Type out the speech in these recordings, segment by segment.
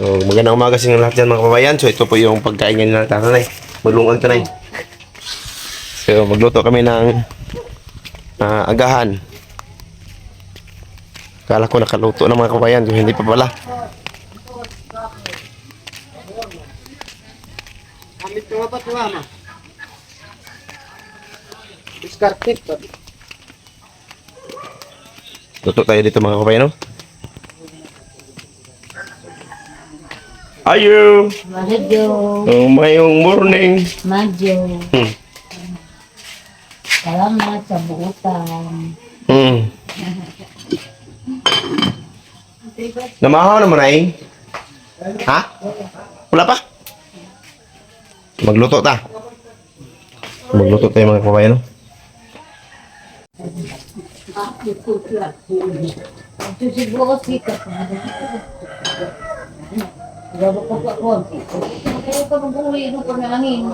So, magandang umaga sa inyo lahat dyan mga kababayan. So, ito po yung pagkain ngayon ng tatay. Maglungag tanay. So, magluto kami ng ah, agahan. Kala ko nakaluto ng mga kababayan. So, hindi pa pala. Amit ba ito ama? Discarded pa. Luto tayo dito mga kababayan. No? Ayo! Madyo, Oh, mayong morning. madyo. Hmm. Salamat sa buutan. Hmm. Namahaw naman ay. Ha? Wala pa? Magluto ta. Magluto tayo mga kababayan. No? Ito siguro sikat. Gabo ko pa konti. Kaya pa mag-uwi no pag nangin.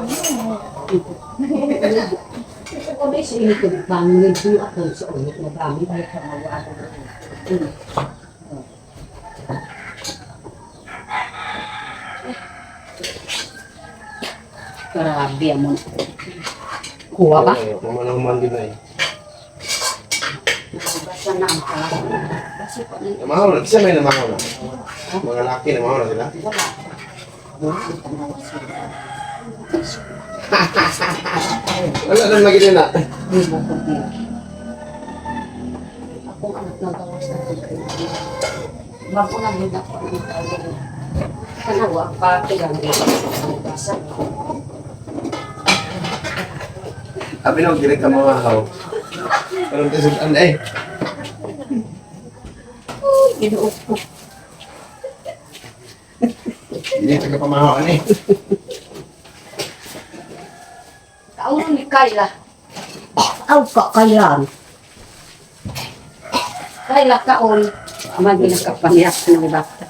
Ito ko ba sa inyo bangin ko ako sa ulit na bangin ay kamawa ako. Grabe mo. Kuha ba? Mamanahuman din ay. Basta na ang pala. Basta pa na. Namahaw na. Isa may namahaw na. Mga laki na sila. Wala. Wala nang lagi din na. Hindi mo ko din. Akong anak ng gawas na pagkain. Bago na din ako ang tawag. Kanawa pa kilang din ang basa. Sabi nung direct ka mamahaw. Parang tisudan eh. Ginuot ko. Hindi taga pamahawan eh. Kauno ni Kayla. Aw ka kayan. Kayla kaon. Aman din ang kapaniyak ng bata.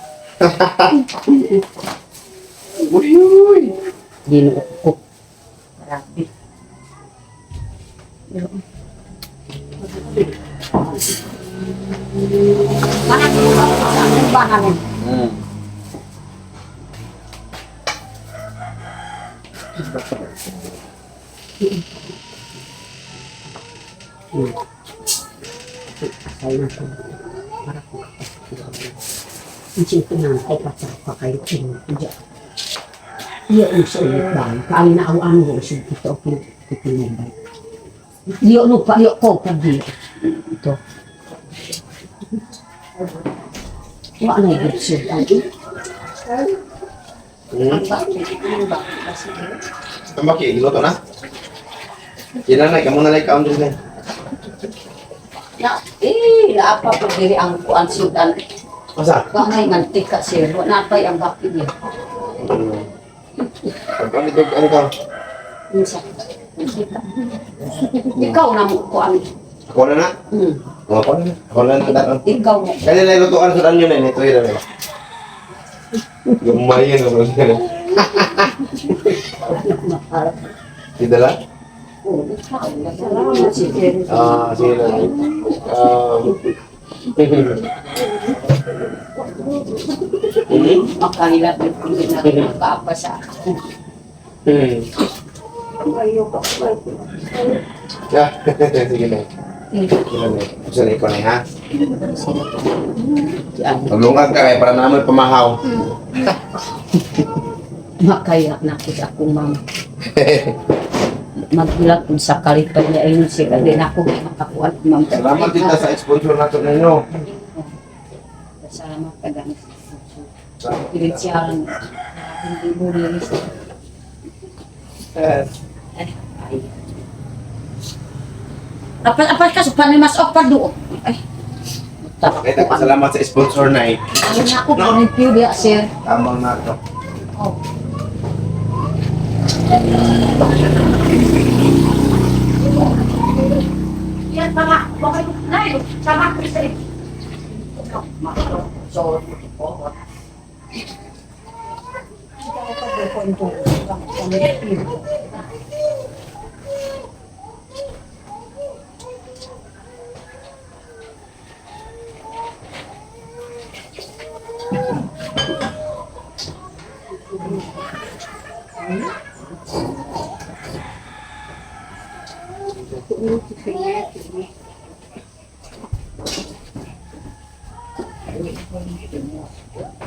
Uy, uy. Ginuot ko. Grabe. Mana ko sa akong bahay. Hmm. Ang pinang ay patapa kayo pinudya. Iya ang sa ulit ba? Kami na ano ko siya ito pinipinubay. Iyo no pa iyo ko pa di. Ito. Wa na yung ang Hmm. Ang? Ang Tambaki, giluto na. Kinanay, kamu na like kaon din. na eh naapa po diri ang kuan sudan. Masa? Kamay nganti ka sir. Wa na pay ang bakit niya. Hmm. Pagkano dito, ano ka? Nakita. Ikaw na mo kuan. Ako na na. Hmm. Ako na na. Ako na na. Ikaw mo. Kaya na ilutuan sa danyo na, ito yun. ano. Gumayin ako siya. Idala? Oh, ikaw. Salamat si Jerry. Ah, sige na. Um, hmm? Makahilat ng kulit na nakapa sa akin. Hmm. Ayoko. Yeah. sige na. Sige na. Gusto na ikaw na ha? Yan. Maglungag ka kaya para naman pamahaw. Makaya na ko sa akong mama. Magbilat kung sa kalipad niya ayun sila din ako makakuha ma'am. Salamat din ta sa sponsor nato ninyo. Salamat ka ganis. Pirinsiyaran. Hindi mo lilis. Eh, Ay. Apat apat ka sa panimas o padu. Ay. Kaya ta salamat sa sponsor na eh. Ayun ako no? dia sir. Tamang nato. Oh. Yan tama. Bakit na Sama ko sa So, oh.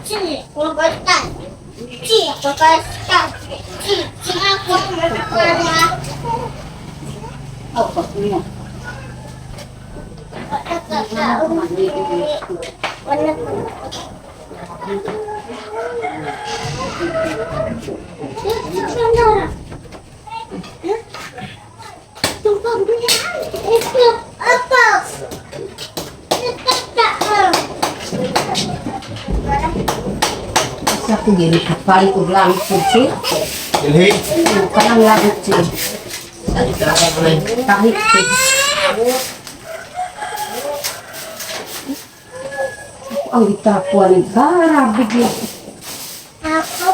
Ci, pagkastan. Ci, pagkastan. Ci, ci ako magkakala. Oh, pag-uwi. Wala Tumpang Sa ko gini kapal ko lang po siya. Ilhi. Kanang lagot siya. Kahit siya. Ang itapuan, grabe din. Aku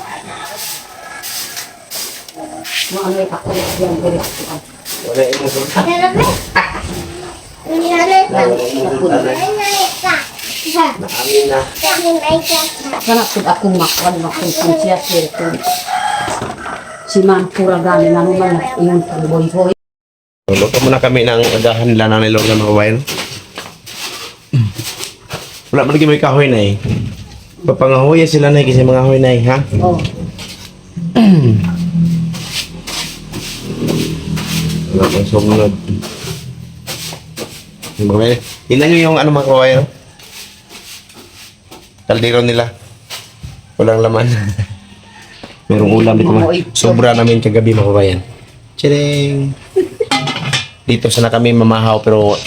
Mga may kakulit yan, diretso. Wala yung sultan. Ini ada tak? Sultan ay Ini tak. Naamin na. Po akong makwan, makwan siya sir. kung Si Man Puragani na naman, iyon pang boy-boy. Luto muna kami ng agahan nila ng nilong ng kabayan. Wala man lagi may kahoy na eh. Papangahoy sila na eh, kasi mga hoy na eh, ha? Oh, Wala pang sumunod. Tingnan nyo yung ano mga kabayan. Kaldero nila. Walang laman. Merong ulam dito mga. Sobra namin kagabi mga kabayan. Tchering! Dito sana kami mamahaw pero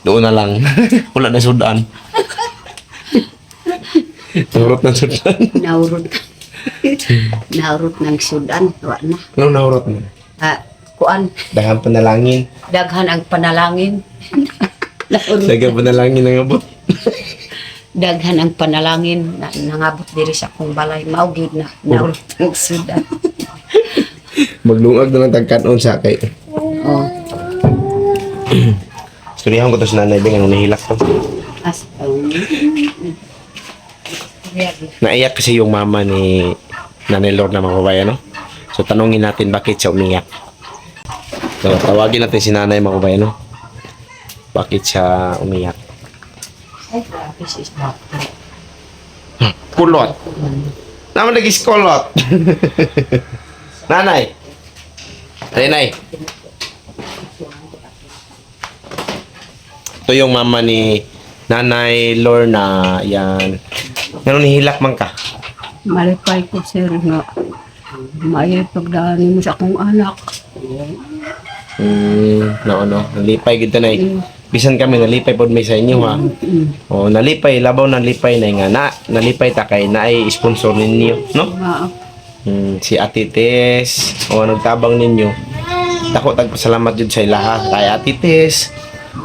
doon na lang. Wala na sudan. Nahurot ng sudan. naurot. naurot ng sudan. Wa na. Anong nahurot mo? Ah, kuan, Dahan panalangin. daghan ang panalangin. naurot. Dagan panalangin ng abot. Daghan ang panalangin na nangabot diri sa akong balay. Maugid na. Naurot ng sudan. Maglungag na lang tagkanon sa kay. Oh, Istoryahan ko to sa nanay Beng, anong nahilak to. as, um, Naiyak kasi yung mama ni Nanay Lord na mga kabayan, no? So, tanungin natin bakit siya umiyak. So, tawagin natin si nanay mga kabayan, no? Bakit siya umiyak? Ay, grabe si Isbakto. Kulot. Naman lagi kulot. nanay. Ay, nay. Ito yung mama ni Nanay Lorna. Yan. Ganun nihilak man ka. Malipay ko sir nga. May pagdaan mo sa akong anak. Hmm, no, no. Nalipay gito na Mm. Bisan kami nalipay pod may sa inyo ha. Mm. O nalipay labaw nalipay na nga na nalipay ta kay na ay sponsor ninyo, no? Hmm, si Ate Tess o nagtabang ninyo. Dako tagpasalamat jud sa ilaha kay Ate Tess.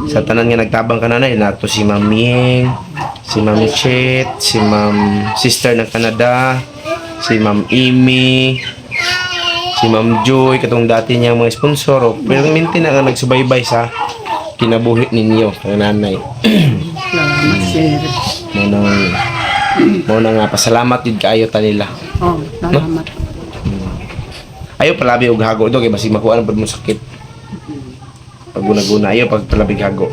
Sa tanan nga nagtabang ka na nato si Ma'am Ying, si Ma'am Chet, si Ma'am Sister ng Canada, si Ma'am Amy, si Ma'am Joy, katong dati niyang mga sponsor. O, pero minti na nga nagsubaybay sa kinabuhi ninyo, ang nanay. salamat sir. Mo nang mo na nga pasalamat jud kaayo ta nila. Oh, salamat. Ayo palabi og hago do kay basig makuha na pud mo sakit. Pag guna-guna ayo pag palabig hago.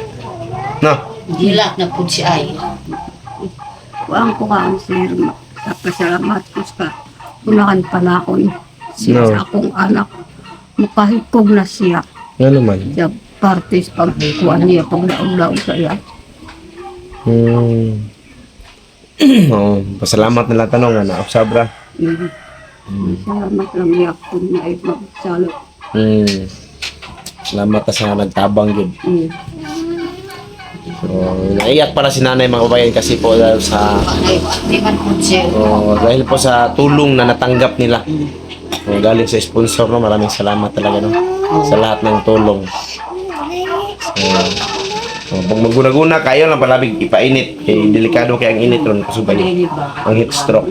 No. Gila na po si ay. Kuang ko ka sir. Pasalamat ko sa unahan panahon. Siya No. sa akong anak. Makahikog na siya. Nga naman. Siya parties pagkuhan niya pag naulaw sa iya. Hmm. Oo, pasalamat na lang tanong nga na sobra. Mm. Salamat lang niya kung na ay magsalo. Hmm. Salamat ta sa nagtabang yun. Mm. So, naiyak pala si nanay mga kabayan kasi po dahil sa oh, dahil po sa tulong na natanggap nila. Oh, galing sa sponsor no, maraming salamat talaga no sa lahat ng tulong. So, oh, pag maguna-guna kayo lang palabig ipainit kay delikado kay ang init ron kasubay ang heat stroke.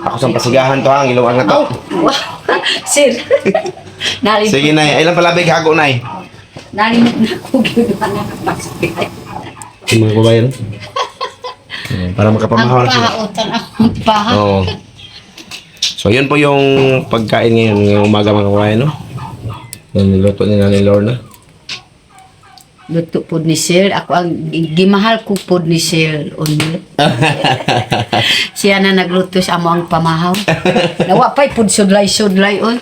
Ako sa pasigahan to ha, ang ilong ang to. Sir. Sige na, ilang palabig hago na nalimot na ko ginawa na. Yung mga kabayan. Para Ang makapamahaw na sila. pahautan akong paha. Oo. So, yun po yung pagkain ngayon, ngayong umaga mga kabayan, no? Niluto ni Nanay Lorna. Luto pod ni Sir. Ako ang gimahal ko pod ni Sir. Siya na nagluto sa amo ang pamahaw. Nawa pa'y pod sudlay-sudlay oy.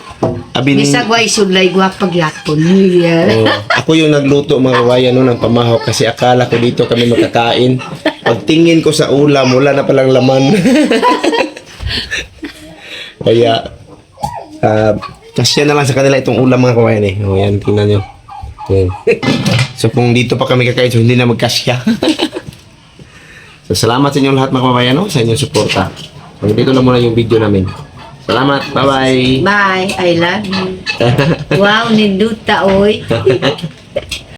Abi ning- Bisag way sudlay gwapag yapon. Yeah. Oh, ako yung nagluto mga kawayan no, ng pamahaw kasi akala ko dito kami makakain. Pagtingin ko sa ulam, wala na palang laman. Kaya, uh, kasya na lang sa kanila itong ulam mga kawayan eh. O yan, tingnan nyo. So kung dito pa kami kakain, so hindi na magkasya. so salamat sa inyong lahat mga kawayan no, sa inyong suporta. So dito na muna yung video namin. Salamat, bye-bye. Bye. I love you. wow, ninduta oy.